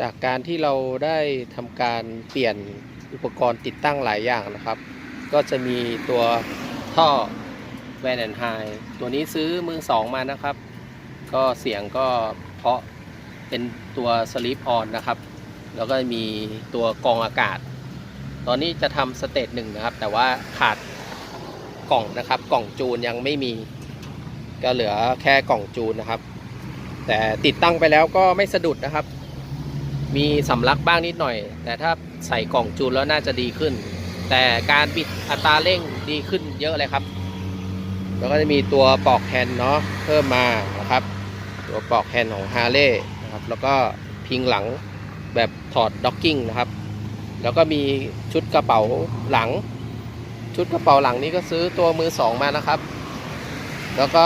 จากการที่เราได้ทำการเปลี่ยนอุปกรณ์ติดตั้งหลายอย่างนะครับ ก็จะมีตัวท่อแวนแอนไฮตัวนี้ซื้อมือสองมานะครับ ก็เสียงก็เพราะเป็นตัวสลิปออนนะครับ แล้วก็มีตัวกองอากาศ ตอนนี้จะทำสเตจหนึ่งนะครับ แต่ว่าขาดกล่องนะครับ กล่องจูนยังไม่มี ก็เหลือแค่กล่องจูนนะครับ แต่ติดตั้งไปแล้วก็ไม่สะดุดนะครับ มีสำลักบ้างนิดหน่อย แต่ถ้าใส่กล่องจูนแล้วน่าจะดีขึ้น แต่การบิดอัตราเร่งดีขึ้นเยอะเลยครับ แล้วก็จะมีตัวปลอกแฮนเนาะเพิ่มมานะครับ ตัวปลอกแฮนของฮาร์เลย์นะครับแล้วก็พิงหลังแบบถอดด็อกกิ้งนะครับ แล้วก็มีชุดกระเป๋าหลัง ชุดกระเป๋าหลังนี้ก็ซื้อตัวมือสองมานะครับ แล้วก็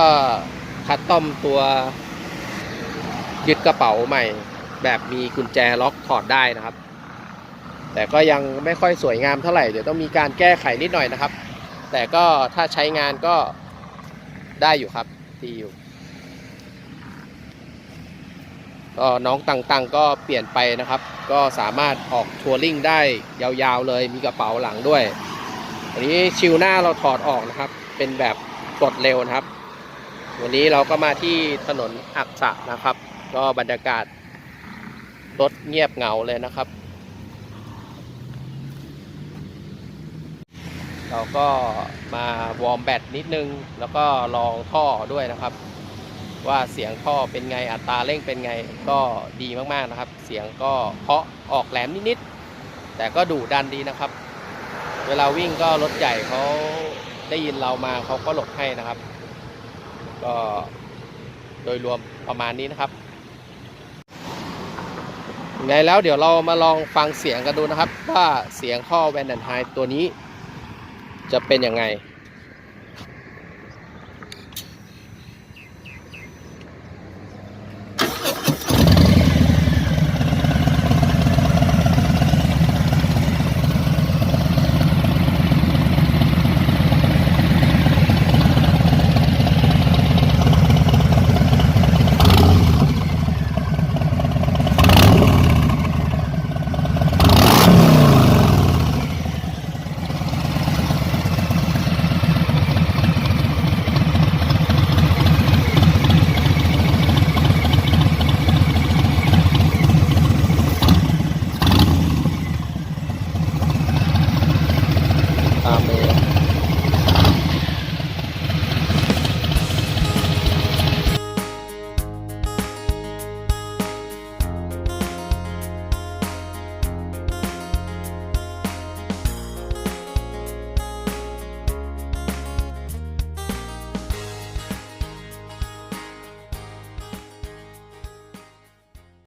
คัสตอมตัวยึดกระเป๋าใหม่ แบบมีกุญแจล็อกถอดได้นะครับ แต่ก็ยังไม่ค่อยสวยงามเท่าไหร่เดี๋ยวต้องมีการแก้ไขนิดหน่อยนะครับ แต่ก็ถ้าใช้งานก็ได้อยู่ครับดีอยู่ก็น้องตังๆก็เปลี่ยนไปนะครับ ก็สามารถออกทัวริงได้ยาวๆเลยมีกระเป๋าหลังด้วยอันนี้ชิวหน้าเราถอดออกนะครับ เป็นแบบกดเร็วนะครับ วันนี้เราก็มาที่ถนนอักษะนะครับ ก็บรรยากาศ รถเงียบเหงาเลยนะครับ เราก็มาวอร์มแบตนิดนึง แล้วก็ลองท่อด้วยนะครับ ว่าเสียงท่อเป็นไงอัตราเร่งเป็นไงก็ดีมากๆนะครับ เสียงก็เพราะออกแหลมนิดๆแต่ก็ดุดันดีนะครับ เวลาวิ่งก็รถใหญ่เขาได้ยินเรามาเขาก็หลบให้นะครับ ก็โดยรวมประมาณนี้นะครับ ไงแล้วเดี๋ยวเรามาลองฟังเสียงกันดูนะครับ ว่าเสียงข้อแวนแดนไฮตัวนี้ จะเป็นยังไง